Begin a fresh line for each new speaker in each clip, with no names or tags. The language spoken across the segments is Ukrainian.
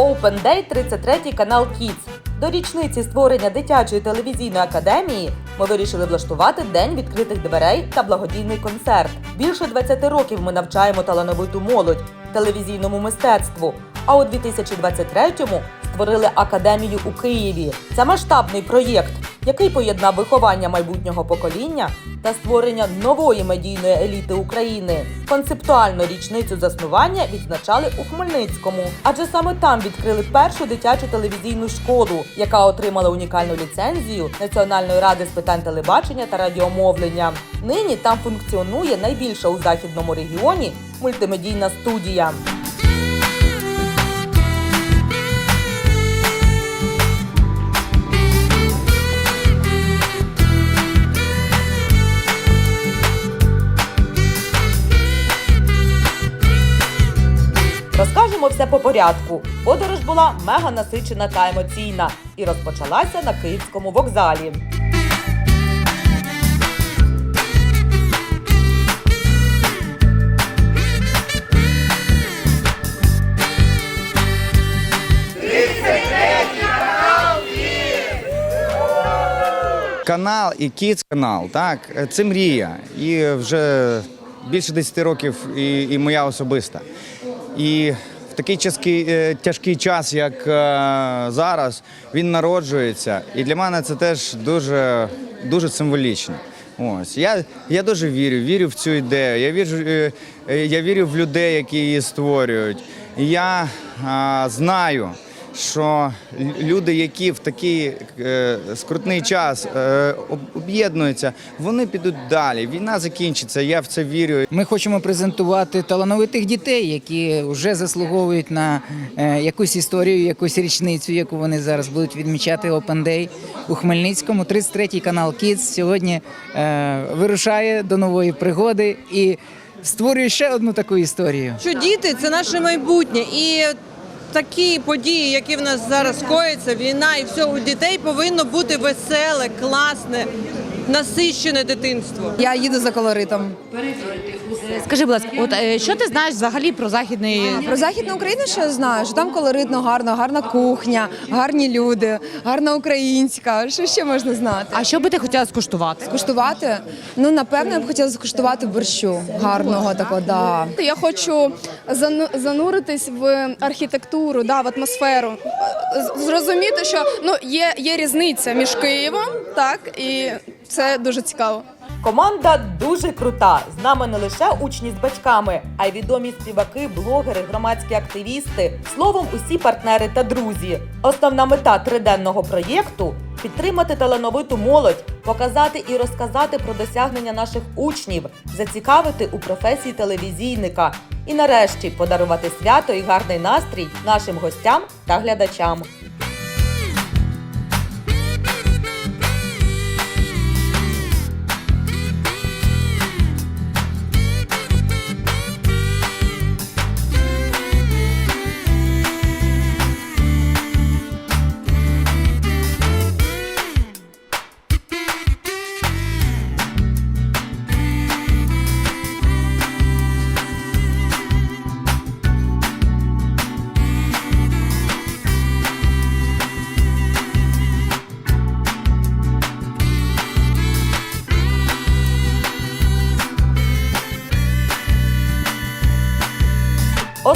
Open Day 33 канал Kids. До річниці створення дитячої телевізійної академії ми вирішили влаштувати день відкритих дверей та благодійний концерт. Більше 20 років ми навчаємо талановиту молодь телевізійному мистецтву. А у 2023-му створили академію у Києві. Це масштабний проєкт, який поєднав виховання майбутнього покоління та створення нової медійної еліти України. Концептуально річницю заснування відзначали у Хмельницькому, адже саме там відкрили першу дитячу телевізійну школу, яка отримала унікальну ліцензію Національної ради з питань телебачення та радіомовлення. Нині там функціонує найбільша у західному регіоні мультимедійна студія. Розкажемо все по порядку. Подорож була мега насичена та емоційна і розпочалася на київському вокзалі.
Канал і Kids канал, так, це мрія. І вже більше 10 років і, і моя особиста. І в такий тяжкий, е, тяжкий час, як е, зараз, він народжується. І для мене це теж дуже, дуже символічно. Ось я, я дуже вірю, вірю в цю ідею. Я вірю, е, я вірю в людей, які її створюють. Я а, знаю, що люди, які в такий е, скрутний час е, об'єднуються, вони підуть далі. Війна закінчиться. Я в це вірю.
Ми хочемо презентувати талановитих дітей, які вже заслуговують на е, якусь історію, якусь річницю, яку вони зараз будуть відмічати Open Day у Хмельницькому. 33-й канал Kids сьогодні е, вирушає до нової пригоди і створює ще одну таку історію.
що діти це наше майбутнє. І такі події, які в нас зараз коїться, війна і все, у дітей повинно бути веселе, класне, насищене дитинство.
Я їду за колоритом.
Скажи, будь ласка, от е, що ти знаєш взагалі про західний
Про західну Україну що я знаю, що там колоритно, гарно, гарна кухня, гарні люди, гарна українська. Що ще можна знати?
А що би ти хотіла скуштувати?
Куштувати? Ну, напевно, я б хотіла скуштувати борщу гарного такого, да.
Я хочу зану- зануритись в архітектуру, да, в атмосферу. З- Зрозуміти, що ну є, є різниця між Києвом, так і це дуже цікаво.
Команда дуже крута. З нами не лише учні з батьками, а й відомі співаки, блогери, громадські активісти, словом, усі партнери та друзі. Основна мета триденного проєкту підтримати талановиту молодь, показати і розказати про досягнення наших учнів, зацікавити у професії телевізійника і нарешті подарувати свято і гарний настрій нашим гостям та глядачам.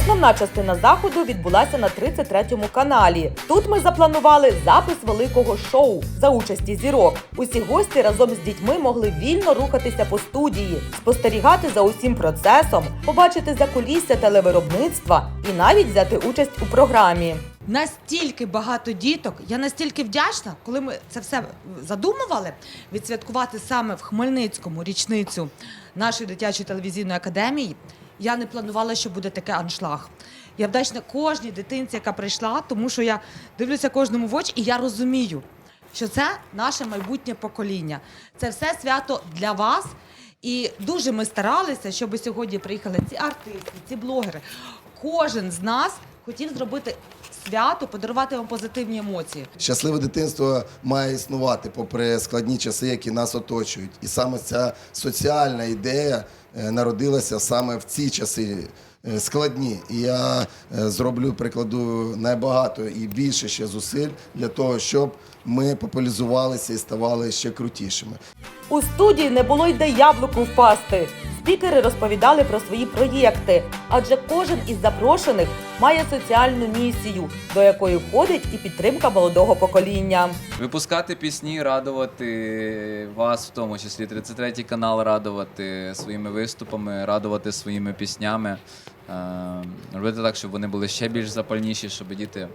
Основна частина заходу відбулася на 33-му каналі. Тут ми запланували запис великого шоу за участі зірок. Усі гості разом з дітьми могли вільно рухатися по студії, спостерігати за усім процесом, побачити закулісся телевиробництва і навіть взяти участь у програмі.
Настільки багато діток. Я настільки вдячна, коли ми це все задумували, відсвяткувати саме в Хмельницькому річницю нашої дитячої телевізійної академії. Я не планувала, що буде таке аншлаг. Я вдячна кожній дитинці, яка прийшла, тому що я дивлюся кожному в очі, і я розумію, що це наше майбутнє покоління. Це все свято для вас. І дуже ми старалися, щоб сьогодні приїхали ці артисти, ці блогери. Кожен з нас хотів зробити свято, подарувати вам позитивні емоції.
Щасливе дитинство має існувати попри складні часи, які нас оточують. І саме ця соціальна ідея народилася саме в ці часи е, складні. І я е, зроблю прикладу набагато і більше ще зусиль для того, щоб ми популяризувалися і ставали ще крутішими.
У студії не було й де яблуку впасти. Спікери розповідали про свої проєкти, адже кожен із запрошених має соціальну місію, до якої входить і підтримка молодого покоління.
Випускати пісні, радувати вас, в тому числі 33 канал, радувати своїми виступами, радувати своїми піснями. Е, робити так, щоб вони були ще більш запальніші, щоб діти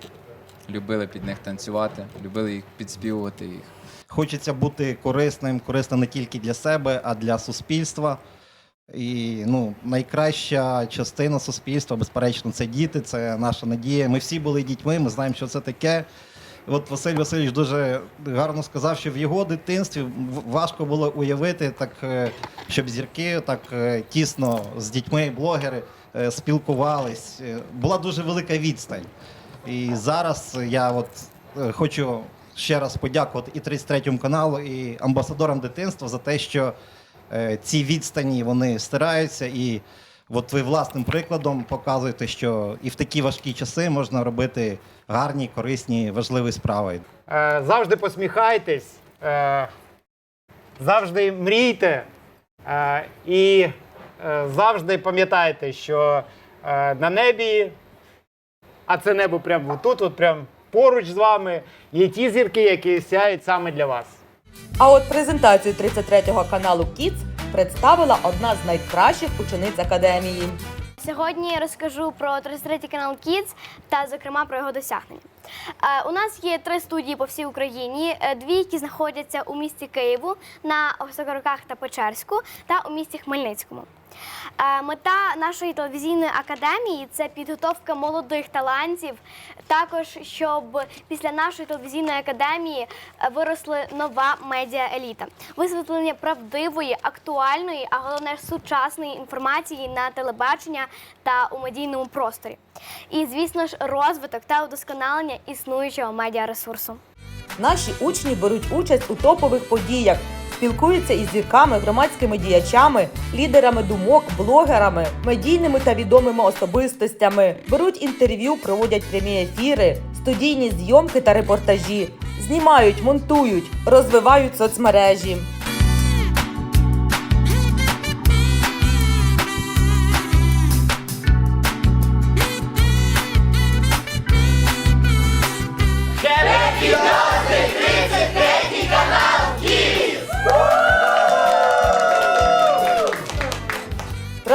любили під них танцювати, любили їх підспівувати їх.
Хочеться бути корисним, корисним не тільки для себе, а для суспільства. І ну, найкраща частина суспільства, безперечно, це діти, це наша надія. Ми всі були дітьми, ми знаємо, що це таке. От Василь Васильович дуже гарно сказав, що в його дитинстві важко було уявити, так, е, щоб зірки так е, тісно з дітьми, блогери е, спілкувались. Була дуже велика відстань. І зараз я от хочу ще раз подякувати і 33 каналу, і амбасадорам дитинства за те, що ці відстані вони стираються. І от ви власним прикладом показуєте, що і в такі важкі часи можна робити гарні, корисні, важливі справи.
Е, завжди посміхайтесь, е, завжди мрійте е, і е, завжди пам'ятайте, що е, на небі, а це небо прямо тут, от прямо поруч з вами, є ті зірки, які сяють саме для вас.
А от презентацію 33-го каналу Kids представила одна з найкращих учениць академії.
Сьогодні я розкажу про 33 канал Kids та, зокрема, про його досягнення. Е, У нас є три студії по всій Україні: Е, дві, які знаходяться у місті Києву на Осокороках та Печерську, та у місті Хмельницькому. Е, Мета нашої телевізійної академії це підготовка молодих талантів, також щоб після нашої телевізійної академії е, виросла нова медіа-еліта, висвітлення правдивої, актуальної, а головне сучасної інформації на телебачення та у медійному просторі. І, звісно ж, розвиток та удосконалення існуючого медіаресурсу.
Наші учні беруть участь у топових подіях, спілкуються із зірками, громадськими діячами, лідерами думок, блогерами, медійними та відомими особистостями, беруть інтерв'ю, проводять прямі ефіри, студійні зйомки та репортажі, знімають, монтують, розвивають соцмережі.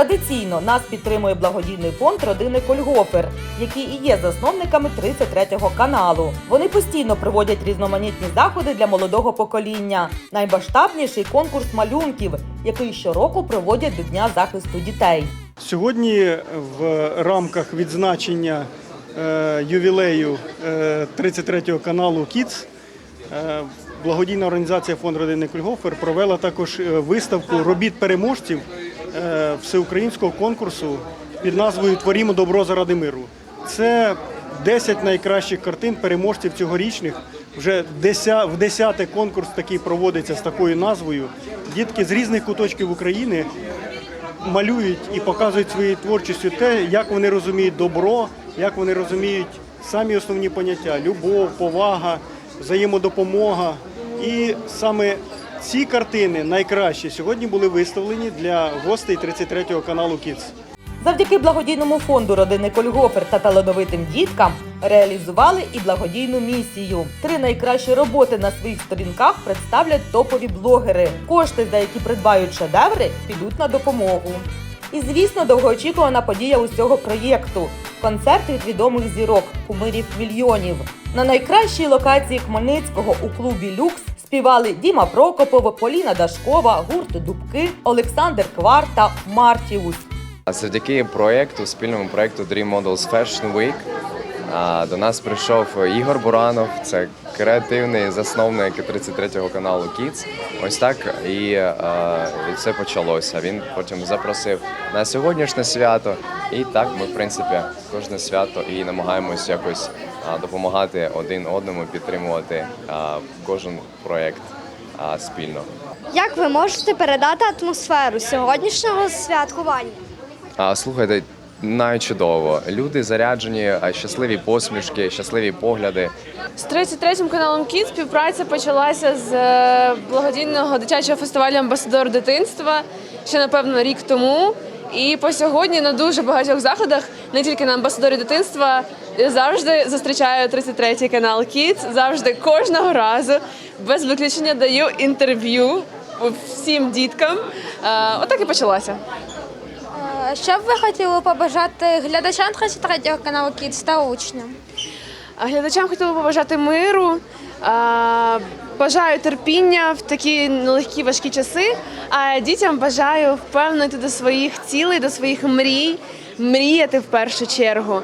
Традиційно нас підтримує благодійний фонд родини Кольгофер, які і є засновниками 33-го каналу. Вони постійно проводять різноманітні заходи для молодого покоління. Наймасштабніший конкурс малюнків, який щороку проводять до Дня захисту дітей.
Сьогодні в рамках відзначення е, ювілею е, 33-го каналу Kids е, благодійна організація фонд родини Кульгофер провела також е, виставку робіт переможців е, всеукраїнського конкурсу під назвою Творімо добро заради миру. Це 10 найкращих картин переможців цьогорічних. Вже в 10 конкурс такий проводиться з такою назвою. Дітки з різних куточків України малюють і показують своєю творчістю те, як вони розуміють добро, як вони розуміють самі основні поняття любов, повага, взаємодопомога. І саме ці картини найкращі сьогодні були виставлені для гостей 33-го каналу Kids.
Завдяки благодійному фонду родини Кольгофер та талановитим діткам реалізували і благодійну місію. Три найкращі роботи на своїх сторінках представлять топові блогери. Кошти, за які придбають шедеври, підуть на допомогу. І звісно, довгоочікувана подія усього проєкту концерт від відомих зірок, кумирів мільйонів. На найкращій локації Хмельницького у клубі Люкс співали Діма Прокопов, Поліна Дашкова, гурт Дубки, Олександр Квар та Мартіус.
Завдяки проєкту, спільному проєкту Dream Models Fashion Week до нас прийшов Ігор Буранов, це креативний засновник 33-го каналу Kids. Ось так і, і все почалося. Він потім запросив на сьогоднішнє свято. І так ми, в принципі, кожне свято і намагаємось якось допомагати один одному, підтримувати кожен проєкт спільно.
Як ви можете передати атмосферу сьогоднішнього святкування?
Слухайте, навіть чудово. Люди заряджені, а щасливі посмішки, щасливі погляди.
З 33 каналом Кіт співпраця почалася з е, благодійного дитячого фестивалю Амбасадор дитинства ще напевно рік тому. І по сьогодні на дуже багатьох заходах, не тільки на амбасадорі дитинства, я завжди зустрічаю 33 канал Кіт. Завжди кожного разу без виключення даю інтерв'ю всім діткам. Е, Отак і почалося.
Що б ви хотіли побажати глядачам 33 каналу Кіт та учням?
Глядачам хотіла побажати миру, бажаю терпіння в такі нелегкі важкі часи. А дітям бажаю впевнити до своїх цілей, до своїх мрій, мріяти в першу чергу.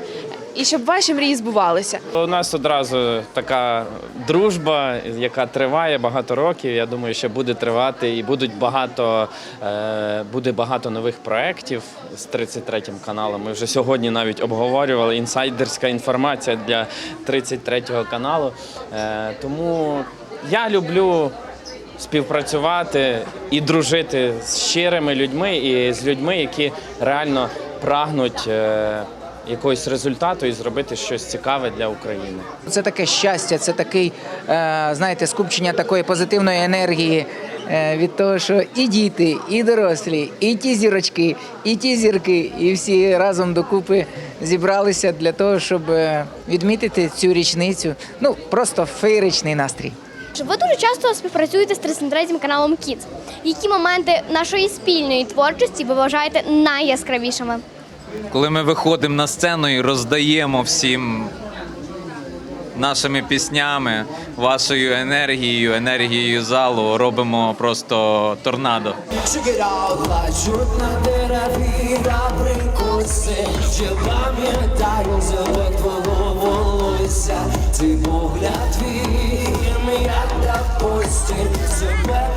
І щоб ваші мрії збувалися.
У нас одразу така дружба, яка триває багато років. Я думаю, що буде тривати і будуть багато, е, буде багато нових проєктів з 33 каналом. Ми вже сьогодні навіть обговорювали інсайдерська інформація для 33 каналу. Е, тому я люблю співпрацювати і дружити з щирими людьми і з людьми, які реально прагнуть. Якогось результату і зробити щось цікаве для України.
Це таке щастя, це такий, е, знаєте, скупчення такої позитивної енергії е, від того, що і діти, і дорослі, і ті зірочки, і ті зірки, і всі разом докупи зібралися для того, щоб е, відмітити цю річницю. Ну, просто феєричний настрій.
Ви дуже часто співпрацюєте з 33 каналом Kids. Які моменти нашої спільної творчості ви вважаєте найяскравішими?
Коли ми виходимо на сцену і роздаємо всім нашими піснями, вашою енергією, енергією залу, робимо просто торнадо.
Цей погляд твій, як на постіль Себе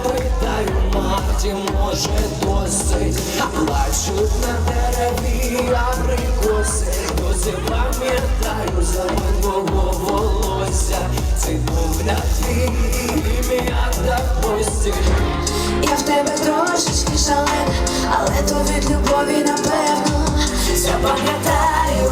маті, може досить Плачуть на дереві абрикоси Досі пам'ятаю зелень твого волосся Цей погляд твій, як на постіль
Я в тебе трошечки шалена, але то від любові напевно. Запам'ятаю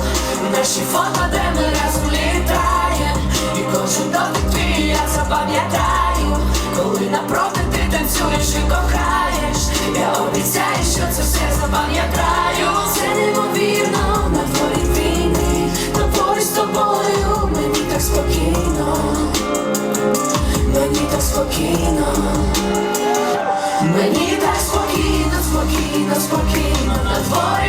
наші фото, де ми разом літаєм. І кожен дотик твій я запам'ятаю, коли напроти ти танцюєш і кохаєш. Я обіцяю, що це все запам'ятаю. Це неймовірно на дворі війни, та поруч з тобою мені так спокійно, мені так спокійно. Мені так спокійно, спокійно, спокійно, на дворі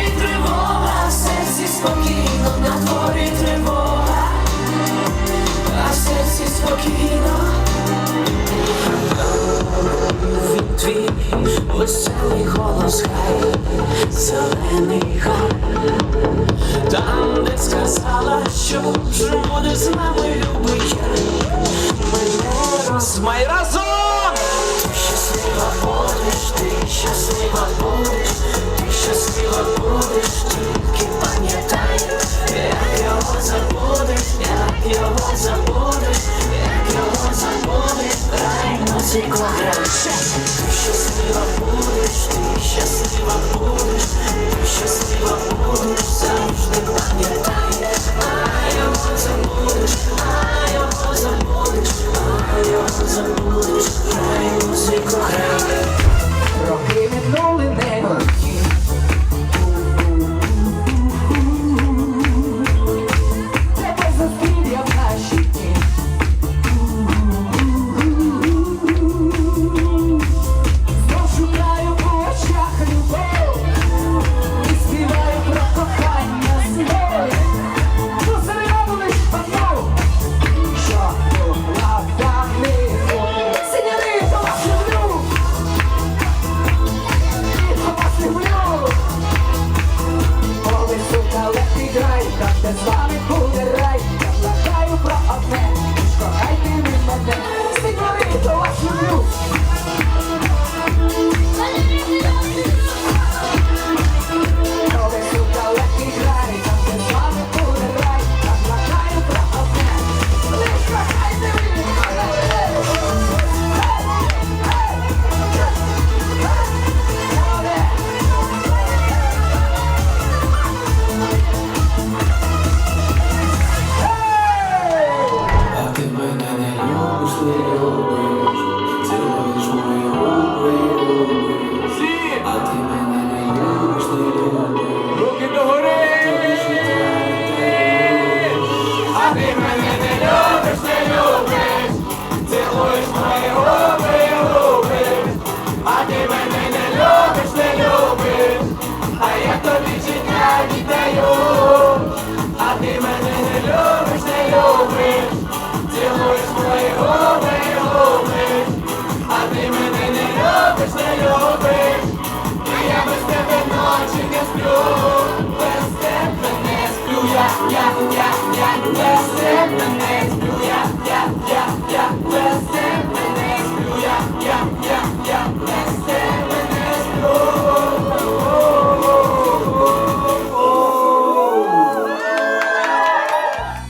що вже буде з нами любить я. Мене розмай разом. Ти щаслива будеш, ти щаслива будеш, ти щаслива будеш, тільки пам'ятай, як його забудеш, як його забудеш, як його забудеш, грай музику грай. Ти щаслива будеш, ти щаслива будеш, ти щаслива будеш, завжди пам'ятай,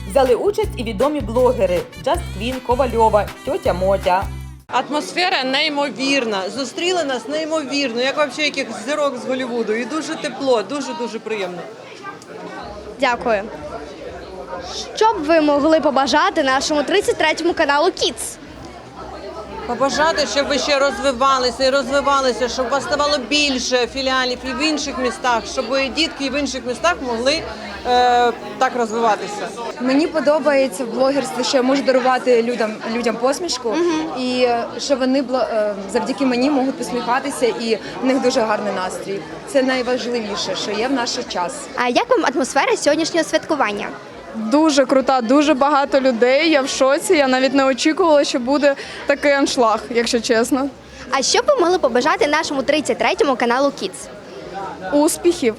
Взяли участь і відомі блогери Джаст Квін, Ковальова, тьотя Мотя.
Атмосфера неймовірна. Зустріли нас неймовірно. Як взагалі яких зірок з Голівуду, І дуже тепло, дуже дуже приємно.
Дякую. Що б ви могли побажати нашому 33-му каналу Kids?
Побажати, щоб ви ще розвивалися і розвивалися, щоб у вас ставало більше філіалів і в інших містах, щоб дітки і в інших містах могли е, так розвиватися.
Мені подобається в блогерстві, що я можу дарувати людям, людям посмішку, і е, що вони бла- е, завдяки мені можуть посміхатися, і в них дуже гарний настрій. Це найважливіше, що є в наш час.
А як вам атмосфера сьогоднішнього святкування?
Дуже крута, дуже багато людей. Я в шоці. Я навіть не очікувала, що буде такий аншлаг, якщо чесно.
А що б ви могли побажати нашому 33-му каналу Kids?
Успіхів,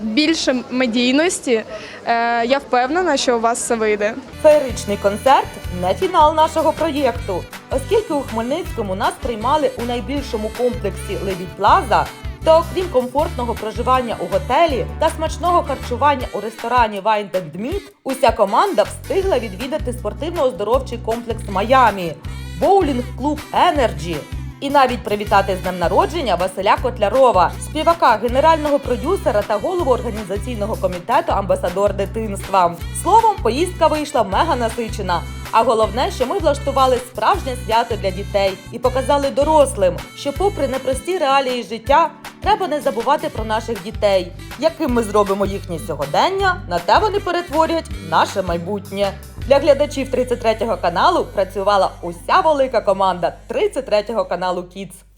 більше медійності. Е, я впевнена, що у вас все вийде.
Феєричний концерт не фінал нашого проєкту, оскільки у Хмельницькому нас приймали у найбільшому комплексі Лебідь Плаза. То окрім комфортного проживання у готелі та смачного харчування у ресторані and уся команда встигла відвідати спортивно-оздоровчий комплекс Майамі, боулінг-клуб Energy і навіть привітати з днем народження Василя Котлярова, співака, генерального продюсера та голову організаційного комітету Амбасадор дитинства. Словом, поїздка вийшла мега насичена. А головне, що ми влаштували справжнє свято для дітей і показали дорослим, що, попри непрості реалії життя, треба не забувати про наших дітей. Яким ми зробимо їхнє сьогодення, на те вони перетворюють наше майбутнє. Для глядачів 33 го каналу працювала уся велика команда 33 го каналу Kids.